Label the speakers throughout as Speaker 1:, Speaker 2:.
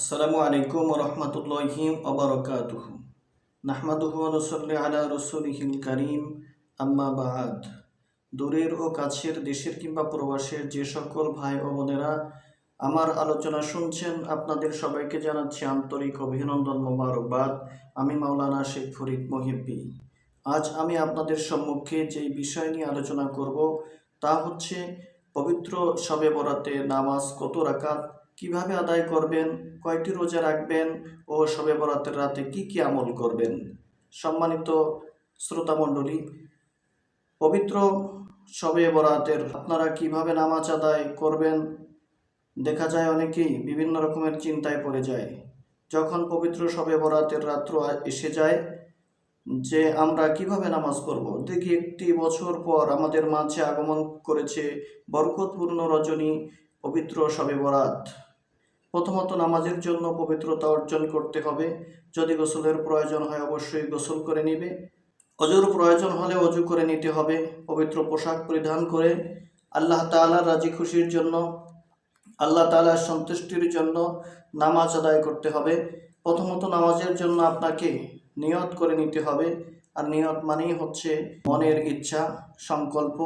Speaker 1: আসসালামু আলাইকুম রহমতুল্লাহি ওবরকাতুহ নাহমাদুহু রসল্লি আলা রসুলিহিল করিম আম্মা বাদ দূরের ও কাছের দেশের কিংবা প্রবাসের যে সকল ভাই ও বোনেরা আমার আলোচনা শুনছেন, আপনাদের সবাইকে জানাচ্ছি আন্তরিক অভিনন্দন মোবারকবাদ। আমি মাওলানা শেখ ফরিদ মহিব্বি। আজ আমি আপনাদের সম্মুখে যেই বিষয় নিয়ে আলোচনা করব, তা হচ্ছে পবিত্র শবে বরাতে নামাজ কত রাকাত কীভাবে আদায় করবেন, কয়টি রোজা রাখবেন ও শবে বরাতের রাতে কি কি আমল করবেন? সম্মানিত শ্রোতামণ্ডলী পবিত্র শবে বরাতের আপনারা কীভাবে নামাজ আদায় করবেন দেখা যায় অনেকেই বিভিন্ন রকমের চিন্তায় পড়ে যায়। যখন পবিত্র শবে বরাতের রাত্র এসে যায় যে আমরা কীভাবে নামাজ পড়ব, দেখি একটি বছর পর আমাদের মাঝে আগমন করেছে বরকতপূর্ণ রজনী পবিত্র শবে বরাত। প্রথমত নামাজের জন্য পবিত্রতা অর্জন করতে হবে। যদি গোসলের প্রয়োজন হয়, অবশ্যই গোসল করে নিবে। অজুর প্রয়োজন হলে অজু করে নিতে হবে। পবিত্র পোশাক পরিধান করে আল্লাহ তাআলার রাজি খুশির জন্য, আল্লাহ তাআলার সন্তুষ্টির জন্য নামাজ আদায় করতে হবে। প্রথমত নামাজের জন্য আপনাকে নিয়ত করে নিতে হবে। আর নিয়ত মানেই হচ্ছে মনের ইচ্ছা, সংকল্প,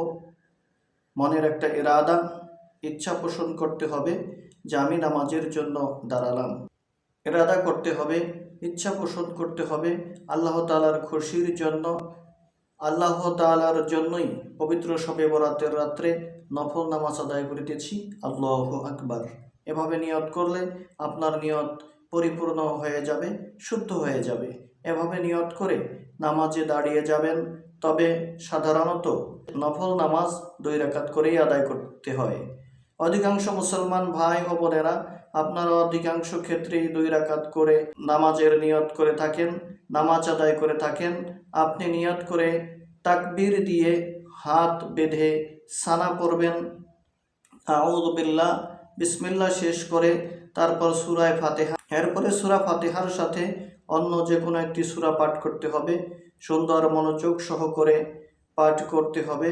Speaker 1: মনের একটা ইরাদা, ইচ্ছা পোষণ করতে হবে। আমি নামাজের জন্য দাঁড়ালাম। ইরাদা করতে হবে, ইচ্ছা পোষণ করতে হবে আল্লাহ তালার খুশির জন্য। আল্লাহ তাআলার জন্যই পবিত্র শবে বরাতের রাত্রে নফল নামাজ আদায় করিতেছি আল্লাহ আকবার। এভাবে নিয়ত করলে আপনার নিয়ত পরিপূর্ণ হয়ে যাবে, শুদ্ধ হয়ে যাবে। এভাবে নিয়ত করে নামাজে দাঁড়িয়ে যাবেন। তবে সাধারণত নফল নামাজ দুই রাকাত করেই আদায় করতে হয়। অধিকাংশ মুসলমান ভাই ও বোনেরা আপনারা অধিকাংশ ক্ষেত্রেই দুই রাকাত করে নামাজের নিয়ত করে থাকেন, নামাজ আদায় করে থাকেন। আপনি নিয়ত করে তাকবির দিয়ে হাত বেঁধে সানা পড়বেন। আউযু বিল্লাহ, বিসমিল্লাহ শেষ করে তারপর সুরায় ফাতিহা। এরপরে সুরা ফাতেহার সাথে অন্য যে কোনো একটি সুরা পাঠ করতে হবে। সুন্দর মনোযোগ সহকারে পাঠ করতে হবে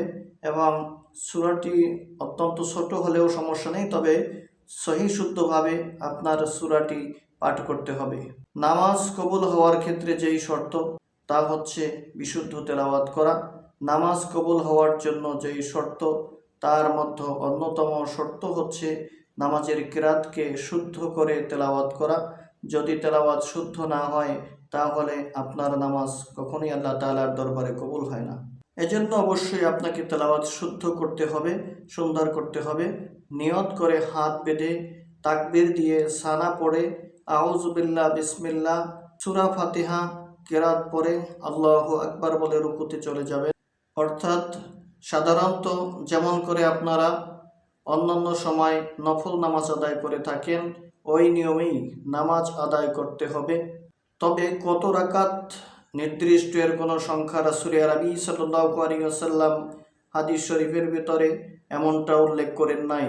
Speaker 1: এবং সুরাটি অত্যন্ত ছোট হলেও সমস্যা নেই, তবে সহি শুদ্ধভাবে আপনার সুরাটি পাঠ করতে হবে। নামাজ কবুল হওয়ার ক্ষেত্রে যেই শর্ত, তা হচ্ছে বিশুদ্ধ তেলাওয়াত করা। নামাজ কবুল হওয়ার জন্য যেই শর্ত, তার মধ্যে অন্যতম শর্ত হচ্ছে নামাজের কেরাতকে শুদ্ধ করে তেলাওয়াত করা। যদি তেলাওয়াত শুদ্ধ না হয়, তাহলে আপনার নামাজ কখনোই আল্লাহ তালার দরবারে কবুল হয় না। এজন্য অবশ্যই আপনাকে তেলাওয়াত শুদ্ধ করতে হবে, সুন্দর করতে হবে। নিয়ত করে হাত বেঁধে তাকবির দিয়ে সানা পড়ে। আউজুবিল্লাহ বিসমিল্লাহ। সূরা ফাতিহা, কেরাত পরে আল্লাহ আকবার বলে রুকুতে চলে যাবে অর্থাৎ সাধারণত যেমন করে আপনারা অন্যান্য সময় নফল নামাজ আদায় করে থাকেন, ওই নিয়মেই নামাজ আদায় করতে হবে। তবে কত রাকাত নির্দিষ্ট এর কোনো সংখ্যা রাসুল আরবি ওয়াসাল্লাম হাদিস শরীফের ভিতরে এমনটা উল্লেখ করেন নাই।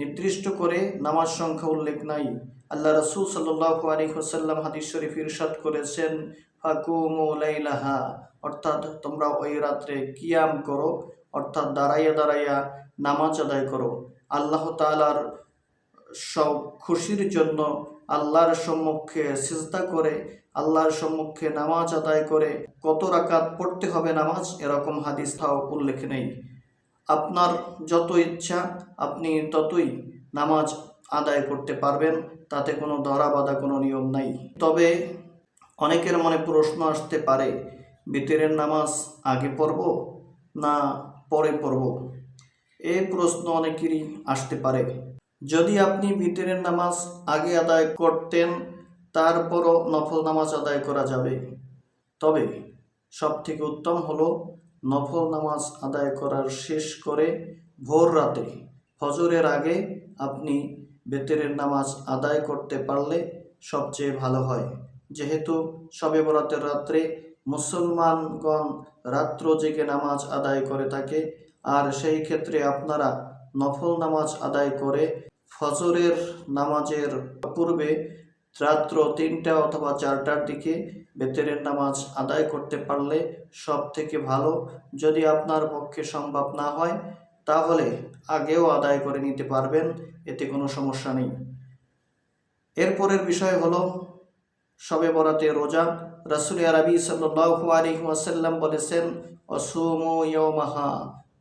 Speaker 1: নির্দিষ্ট করে নামাজ সংখ্যা উল্লেখ নাই। আল্লাহ রাসূল সাল্লাল্লাহু আলাইহি ওয়াসাল্লাম হাদিস শরীফ ইরশাদ করেছেন, ফাকুমু লাইলাহা অর্থাৎ তোমরা ওই রাত্রে কিয়াম করো, অর্থাৎ দাঁড়াইয়া দাঁড়াইয়া নামাজ আদায় করো। আল্লাহ তাআলার সব খুশির জন্য আল্লাহর সম্মুখে সিজদা করে, আল্লাহর সম্মুখে নামাজ আদায় করে, কত রাকাত পড়তে হবে নামাজ? এরকম হাদিস তাও উল্লেখ নেই। আপনার যত ইচ্ছা, আপনি ততই নামাজ আদায় করতে পারবেন, তাতে কোনো ধরা বাঁধা কোনো নিয়ম নাই। তবে অনেকের মনে প্রশ্ন আসতে পারে বিতরের নামাজ আগে পড়ব না পরে পড়ব? এই প্রশ্ন অনেকেরই আসতে পারে। যদি আপনি বিতরের নামাজ আগে আদায় করতেন, তারপরও নফল নামাজ আদায় করা যাবে। তবে সব থেকে উত্তম হলো নফল নামাজ আদায় করার শেষ করে ভোর রাতে ফজরের আগে আপনি বেতেরের নামাজ আদায় করতে পারলে সবচেয়ে ভালো হয়। যেহেতু সবে বরাতের রাত্রে মুসলমানগণ রাত্র জেগে নামাজ আদায় করে থাকে, আর সেই ক্ষেত্রে আপনারা নফল নামাজ আদায় করে ফজরের নামাজের পূর্বে রাত্র তিনটা অথবা চারটার দিকে বেতেরের নামাজ আদায় করতে পারলে সব থেকে ভালো। যদি আপনার পক্ষে সম্ভব না হয়, তাহলে আগেও আদায় করে নিতে পারবেন, এতে কোনো সমস্যা নেই। এরপরের বিষয় হলো, সবে বরাতে রোজা। রাসুল আরবি সাল্লু আলহি ওয়াসাল্লাম বলেছেন, অসুমো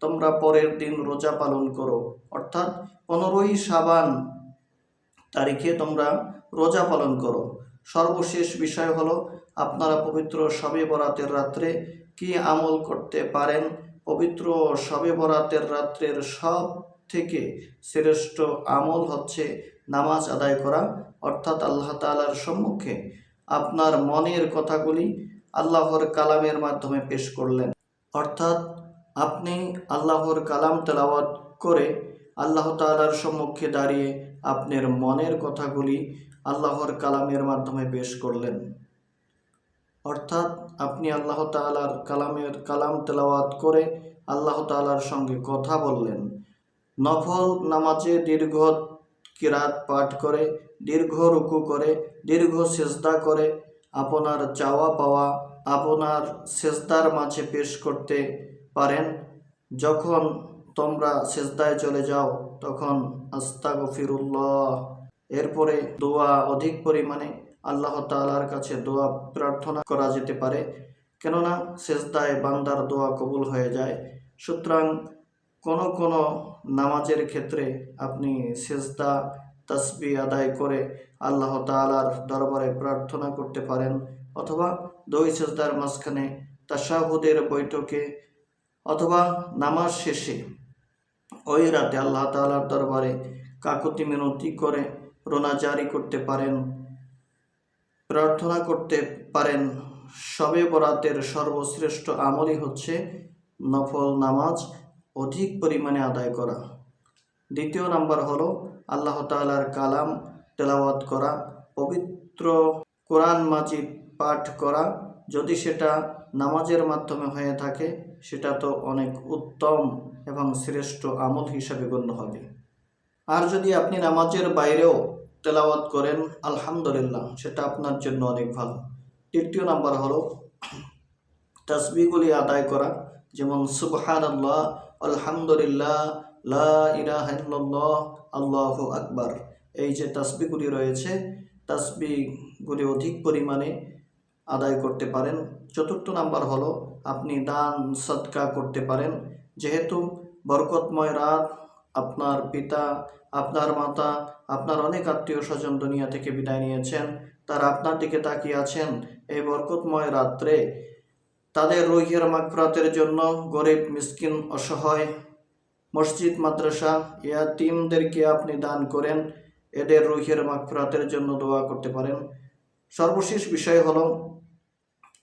Speaker 1: তোমরা পরের দিন রোজা পালন করো। অর্থাৎ পনেরোই সাবান তারিখে তোমরা রোজা পালন করো। সর্বশেষ বিষয় হলো, আপনারা পবিত্র শবে বরাতের রাত্রে কি আমল করতে পারেন? পবিত্র শবে বরাতের রাত্রের সব থেকে শ্রেষ্ঠ আমল হচ্ছে নামাজ আদায় করা। অর্থাৎ আল্লাহ তালার সম্মুখে আপনার মনের কথাগুলি আল্লাহর কালামের মাধ্যমে পেশ করলেন। অর্থাৎ আপনি আল্লাহর কালাম তেলাওয়াত করে আল্লাহ তালার সম্মুখে দাঁড়িয়ে আপনার মনের কথাগুলি আল্লাহর কালামের মাধ্যমে পেশ করলেন। অর্থাৎ আপনি আল্লাহ তালার কালামের কালাম তেলাওয়াত করে আল্লাহ তালার সঙ্গে কথা বললেন। নফল নামাজে দীর্ঘ কিরাত পাঠ করে, দীর্ঘ রুকু করে, দীর্ঘ সেজদা করে, আপনার চাওয়া পাওয়া, আপনার সেজদার মাঝে পেশ করতে পারেন। যখন তোমরা সেজদায় চলে যাও, তখন আস্তা আস্তাগফিরুল্লাহ। এরপরে দোয়া অধিক পরিমাণে আল্লাহ তাআলার কাছে দোয়া প্রার্থনা করা যেতে পারে। কেননা সেজদায় বান্দার দোয়া কবুল হয়ে যায়। সুতরাং কোনো কোনো নামাজের ক্ষেত্রে আপনি সেজদা তসবি আদায় করে আল্লাহ তাআলার দরবারে প্রার্থনা করতে পারেন। অথবা দুই সেজদার মাঝখানে তাশাহুদের বৈঠকে অথবা নামাজ শেষে ওই রাতে আল্লাহ তাআলার দরবারে কাকুতি মিনতি করে রোনা জারি করতে পারেন, প্রার্থনা করতে পারেন। সবে বরাতের সর্বশ্রেষ্ঠ আমলই হচ্ছে নফল নামাজ অধিক পরিমাণে আদায় করা। দ্বিতীয় নাম্বার হলো আল্লাহ তাআলার কালাম তেলাওয়াত করা, পবিত্র কোরআন মাজিদ পাঠ করা। যদি সেটা নামাজের মাধ্যমে হয়ে থাকে সেটা তো অনেক উত্তম এবং শ্রেষ্ঠ আমল হিসাবে গণ্য হবে। আর যদি আপনি নামাজের বাইরেও তেলাওয়াত করেন, আলহামদুলিল্লাহ, সেটা আপনার জন্য অনেক ভালো। তৃতীয় নাম্বার হলো তসবিগুলি আদায় করা, যেমন সুবহান আল্লাহ আলহামদুলিল্লাহ, লা ইলাহা ইল্লাল্লাহ, আল্লাহু আকবার। এই যে তসবিগুলি রয়েছে তসবিগুলি অধিক পরিমাণে আদায় করতে পারেন। চতুর্থ নাম্বার হলো আপনি দান, সৎকা করতে পারেন। যেহেতু বরকতময় রাত আপনার পিতা, আপনার মাতা, আপনার অনেক আত্মীয় স্বজন দুনিয়া থেকে বিদায় নিয়েছেন, তারা আপনার দিকে তাকিয়ে আছেন এই বরকতময় রাত্রে। তাদের রোহিয়ার মাগফরাতের জন্য গরিব, মিসকিন, অসহায়, মসজিদ, মাদ্রাসা, ইয়াতিমদেরকে আপনি দান করেন। এদের রোহিয়ার মাগফরাতের জন্য দোয়া করতে পারেন। সর্বশেষ বিষয় হলো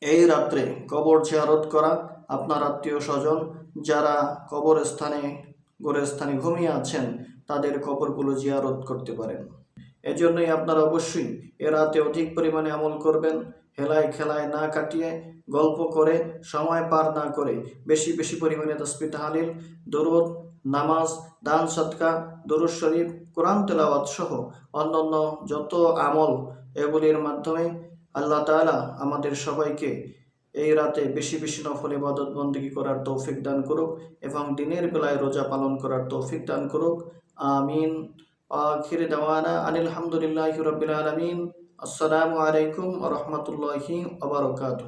Speaker 1: এই রাত্রে কবর জিয়ারত করা আপনার আত্মীয় স্বজন যারা কবরস্থানে, গোরস্থানে ঘুমিয়ে আছেন, তাদের কবরগুলো জিয়ারত করতে পারেন। এজন্যই আপনারা অবশ্যই এ রাতে অধিক পরিমাণে আমল করবেন, হেলায় খেলায় না কাটিয়ে গল্প করে, সময় পার না করে বেশি বেশি পরিমাণে তসবি তাহালিল, দরুদ, নামাজ, দান সৎকা দরুদ শরীফ, কোরআন তেলাওয়াত সহ অন্যান্য যত আমল এগুলির মাধ্যমে আল্লাহ তালা আমাদের সবাইকে এই রাতে বেশি বেশি নফল ইবাদত বন্দী করার তৌফিক দান করুক এবং দিনের বেলায় রোজা পালন করার তৌফিক দান করুক। আমিন। আখির দাওয়ানা আনিল হামদুলিল্লাহি রাব্বিল আলামিন। আসসালামু আলাইকুম রহমতুল্লাহি আবরকাত